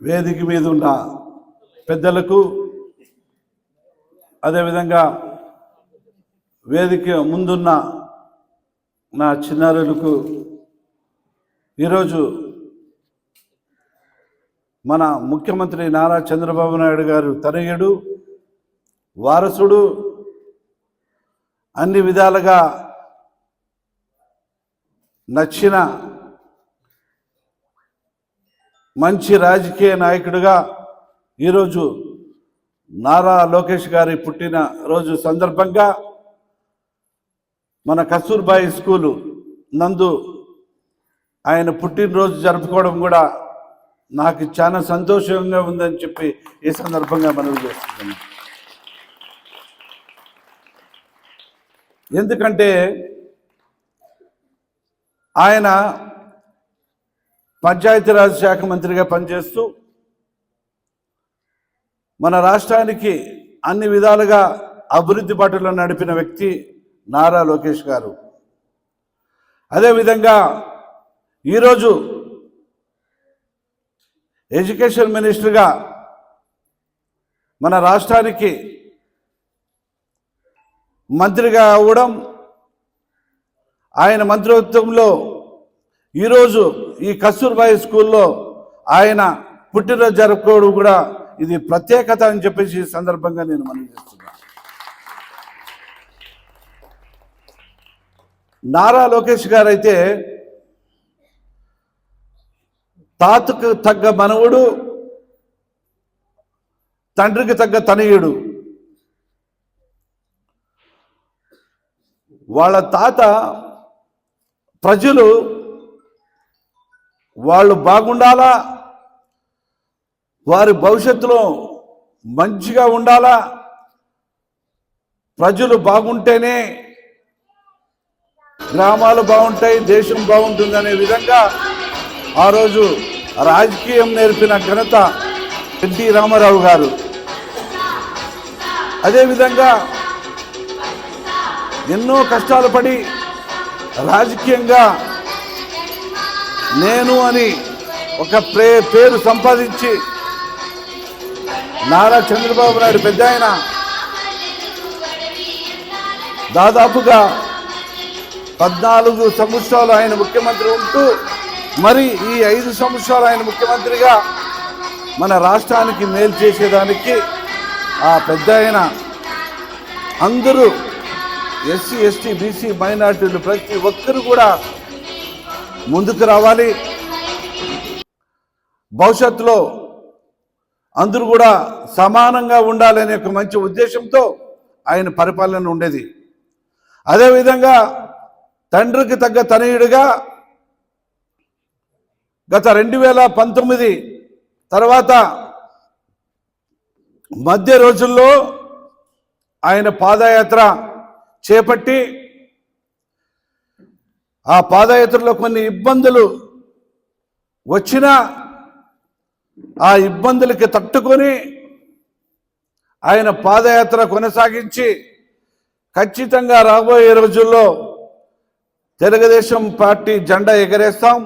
వేదిక మీద ఉన్న పెద్దలకు అదేవిధంగా వేదిక ముందున్న నా చిన్నారులకు ఈరోజు మన ముఖ్యమంత్రి నారా చంద్రబాబు నాయుడు గారు తనయుడు వారసుడు అన్ని విధాలుగా నచ్చిన మంచి రాజకీయ నాయకుడిగా ఈరోజు నారా లోకేష్ గారి పుట్టిన రోజు సందర్భంగా మన కస్తూర్బాయి స్కూలు నందు ఆయన పుట్టినరోజు జరుపుకోవడం కూడా నాకు చాలా సంతోషంగా ఉందని చెప్పి ఈ సందర్భంగా మనవి చేస్తున్నాను. ఎందుకంటే ఆయన పంచాయతీరాజ్ శాఖ మంత్రిగా పనిచేస్తూ మన రాష్ట్రానికి అన్ని విధాలుగా అభివృద్ధి పట్టులో నడిపిన వ్యక్తి నారా లోకేష్ గారు. అదేవిధంగా ఈరోజు ఎడ్యుకేషన్ మినిస్టర్గా మన రాష్ట్రానికి మంత్రిగా అవ్వడం ఆయన మంత్రిత్వంలో ఈరోజు ఈ కస్తూర్బాయి స్కూల్లో ఆయన పుట్టినరోజు జరుపుకోవడం కూడా ఇది ప్రత్యేకత అని చెప్పేసి ఈ సందర్భంగా నేను మనం చేస్తున్నాను. నారా లోకేష్ గారు అయితే తాతకు తగ్గ మనవుడు తండ్రికి తగ్గ తనయుడు. వాళ్ళ తాత ప్రజలు వాళ్ళు బాగుండాలా? వారి భవిష్యత్తులో మంచిగా ఉండాలా? ప్రజలు బాగుంటేనే గ్రామాలు బాగుంటాయి దేశం బాగుంటుంది అనే విధంగా ఆ రోజు రాజకీయం నేర్పిన ఘనత ఎన్టీ రామారావు గారు. అదేవిధంగా ఎన్నో కష్టాలు పడి రాజకీయంగా నేను అని ఒక ప్రే పేరు సంపాదించి నారా చంద్రబాబు నాయుడు పెద్ద ఆయన దాదాపుగా పద్నాలుగు సంవత్సరాలు ఆయన ముఖ్యమంత్రి ఉంటూ మరి ఈ ఐదు సంవత్సరాలు ఆయన ముఖ్యమంత్రిగా మన రాష్ట్రానికి మేలు చేసేదానికి ఆ పెద్ద ఆయన అందరూ ఎస్సీ ఎస్టీ బీసీ మైనార్టీలు ప్రతి ఒక్కరు కూడా ముందుకు రావాలి. భవిష్యత్తులో అందరూ కూడా సమానంగా ఉండాలనే ఒక మంచి ఉద్దేశంతో ఆయన పరిపాలన ఉండేది. అదేవిధంగా తండ్రికి తగ్గ తనయుడిగా గత రెండు వేల పంతొమ్మిది తర్వాత మధ్య రోజుల్లో ఆయన పాదయాత్ర చేపట్టి ఆ పాదయాత్రలో కొన్ని ఇబ్బందులు వచ్చినా ఆ ఇబ్బందులకి తట్టుకొని ఆయన పాదయాత్ర కొనసాగించి ఖచ్చితంగా రాబోయే రోజుల్లో తెలుగుదేశం పార్టీ జెండా ఎగరేస్తాం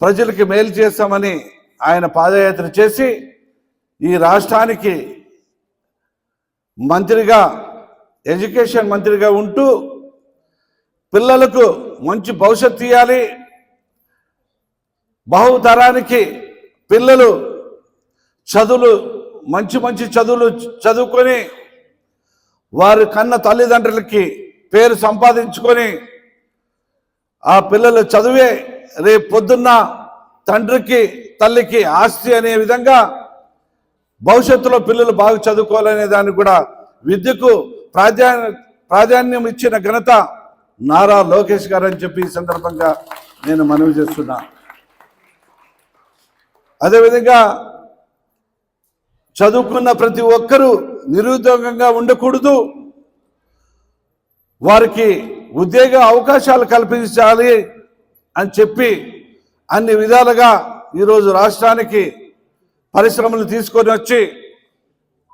ప్రజలకి మేలు చేస్తామని ఆయన పాదయాత్ర చేసి ఈ రాష్ట్రానికి మంత్రిగా ఎడ్యుకేషన్ మంత్రిగా ఉంటూ పిల్లలకు మంచి భవిష్యత్తు ఇవ్వాలి బహుతరానికి పిల్లలు చదువులు మంచి మంచి చదువులు చదువుకొని వారి కన్న తల్లిదండ్రులకి పేరు సంపాదించుకొని ఆ పిల్లలు చదువే రేపు పొద్దున్న తండ్రికి తల్లికి ఆస్తి అనే విధంగా భవిష్యత్తులో పిల్లలు బాగా చదువుకోవాలనే దానికి కూడా విద్యకు ప్రాధాన్య ప్రాధాన్యం ఇచ్చిన ఘనత నారా లోకేష్ గారు అని చెప్పి ఈ సందర్భంగా నేను మనవి చేస్తున్నా. అదేవిధంగా చదువుకున్న ప్రతి ఒక్కరూ నిరుద్యోగంగా ఉండకూడదు. వారికి ఉద్యోగ అవకాశాలు కల్పించాలి అని చెప్పి అన్ని విధాలుగా ఈరోజు రాష్ట్రానికి పరిశ్రమలు తీసుకొని వచ్చి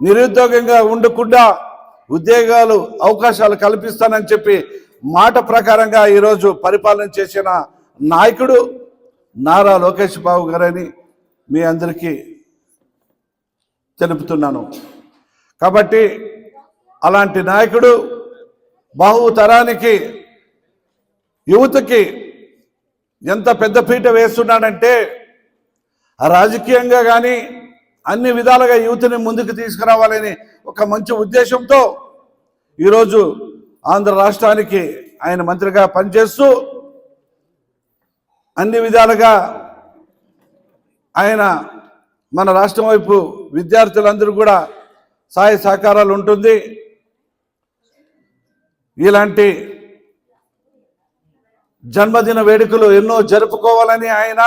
నిరుద్యోగంగా ఉండకుండా ఉద్యోగాలు అవకాశాలు కల్పిస్తానని చెప్పి మాట ప్రకారంగా ఈరోజు పరిపాలన చేసిన నాయకుడు నారా లోకేష్ బాబు గారని మీ అందరికీ తెలుపుతున్నాను. కాబట్టి అలాంటి నాయకుడు బహుతరానికి యువతకి ఎంత పెద్ద పీట వేస్తున్నాడంటే ఆ రాజకీయంగా కానీ అన్ని విధాలుగా యువతని ముందుకు తీసుకురావాలని ఒక మంచి ఉద్దేశంతో ఈరోజు ఆంధ్ర రాష్ట్రానికి ఆయన మంత్రిగా పనిచేస్తూ అన్ని విధాలుగా ఆయన మన రాష్ట్రం వైపు విద్యార్థులందరూ కూడా సహాయ సహకారాలు ఉంటుంది. ఇలాంటి జన్మదిన వేడుకలు ఎన్నో జరుపుకోవాలని ఆయన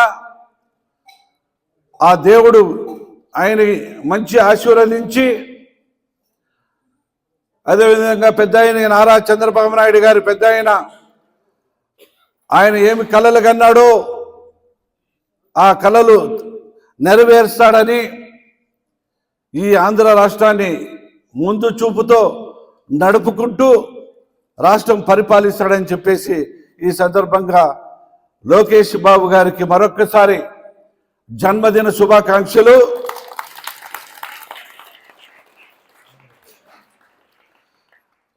ఆ దేవుడు ఆయన మంచి ఆశీర్వదించి అదేవిధంగా పెద్ద ఆయన నారా చంద్రబాబు నాయుడు గారి పెద్ద ఆయన ఆయన ఏమి కళలు కన్నాడో ఆ కళలు నెరవేరుస్తాడని ఈ ఆంధ్ర రాష్ట్రాన్ని ముందు చూపుతో నడుపుకుంటూ రాష్ట్రం పరిపాలిస్తాడని చెప్పేసి ఈ సందర్భంగా లోకేష్ బాబు గారికి మరొక్కసారి జన్మదిన శుభాకాంక్షలు.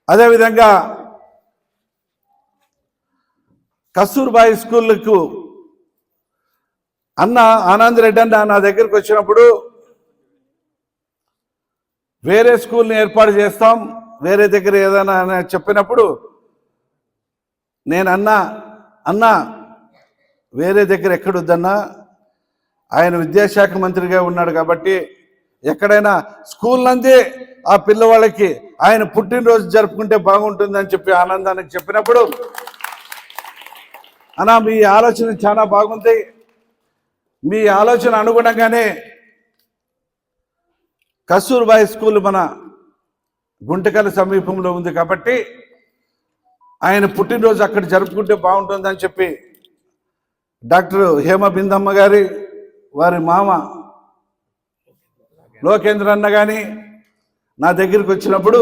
అదేవిధంగా కస్తూర్బాయి స్కూళ్ళకు అన్న ఆనంద్ రెడ్డి అన్న నా దగ్గరికి వచ్చినప్పుడు వేరే స్కూల్ని ఏర్పాటు చేస్తాం వేరే దగ్గర ఏదైనా అని చెప్పినప్పుడు నేను అన్నా అన్నా వేరే దగ్గర ఎక్కడొద్దన్నా ఆయన విద్యాశాఖ మంత్రిగా ఉన్నాడు కాబట్టి ఎక్కడైనా స్కూల్ నందే ఆ పిల్లవాళ్ళకి ఆయన పుట్టినరోజు జరుపుకుంటే బాగుంటుందని చెప్పి ఆనందానికి చెప్పినప్పుడు అన్నా మీ ఆలోచన చాలా బాగుంది. మీ ఆలోచన అనుగుణంగానే కస్తూర్బాయ్ స్కూల్ మన గుంటకల సమీపంలో ఉంది కాబట్టి ఆయన పుట్టినరోజు అక్కడ జరుపుకుంటే బాగుంటుందని చెప్పి డాక్టర్ హేమ బిందమ్మ గారి వారి మామ లోకేంద్ర అన్న కానీ నా దగ్గరికి వచ్చినప్పుడు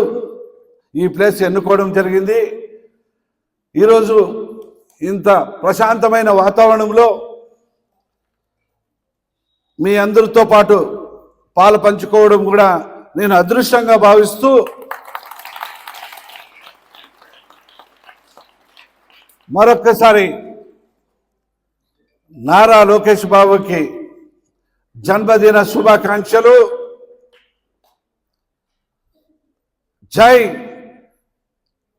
ఈ ప్లేస్ ఎన్నుకోవడం జరిగింది. ఈరోజు ఇంత ప్రశాంతమైన వాతావరణంలో మీ అందరితో పాటు పాలు పంచుకోవడం కూడా నేను అదృష్టంగా భావిస్తూ మరొక్కసారి నారా లోకేష్ బాబుకి జన్మదిన శుభాకాంక్షలు. జై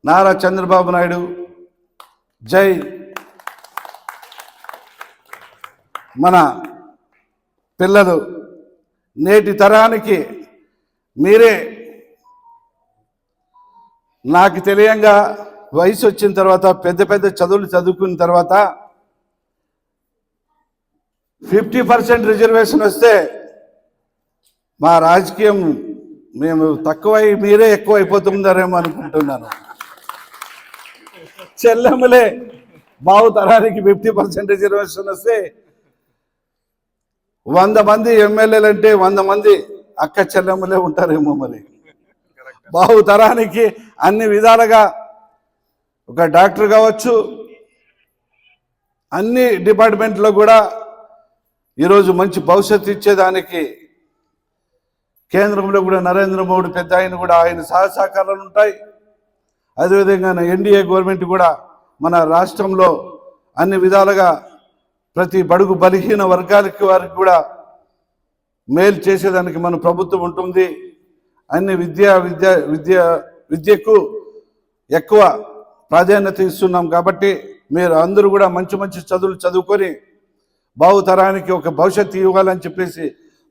నారా చంద్రబాబు నాయుడు. జై మన పిల్లలు నేటి తరానికి మీరే నాకు తెలియంగా వయసు వచ్చిన తర్వాత పెద్ద పెద్ద చదువులు చదువుకున్న తర్వాత ఫిఫ్టీ పర్సెంట్ రిజర్వేషన్ వస్తే మా రాజకీయం మేము తక్కువై మీరే ఎక్కువ అయిపోతుందారేమో అనుకుంటున్నాను. చెల్లెమ్మలే బావు తరానికి ఫిఫ్టీ పర్సెంట్ రిజర్వేషన్ వస్తే వంద మంది ఎమ్మెల్యేలు అంటే వంద మంది అక్క చెల్లెమ్మలే ఉంటారేమో మరి. బావు తరానికి అన్ని విధాలుగా ఒక డాక్టర్ కావచ్చు అన్ని డిపార్ట్మెంట్లో కూడా ఈరోజు మంచి భవిష్యత్తు ఇచ్చేదానికి కేంద్రంలో కూడా నరేంద్ర మోడీ పెద్ద ఆయన కూడా ఆయన సహసహకారాలు ఉంటాయి. అదేవిధంగా ఎన్డీఏ గవర్నమెంట్ కూడా మన రాష్ట్రంలో అన్ని విధాలుగా ప్రతి బడుగు బలహీన వర్గాలకి వారికి కూడా మేలు చేసేదానికి మన ప్రభుత్వం ఉంటుంది. అన్ని విద్యా విద్య విద్య విద్యకు ఎక్కువ ప్రాధాన్యత ఇస్తున్నాం కాబట్టి మీరు అందరూ కూడా మంచి మంచి చదువులు చదువుకొని భావుతరానికి ఒక భవిష్యత్తు ఇవ్వాలని చెప్పేసి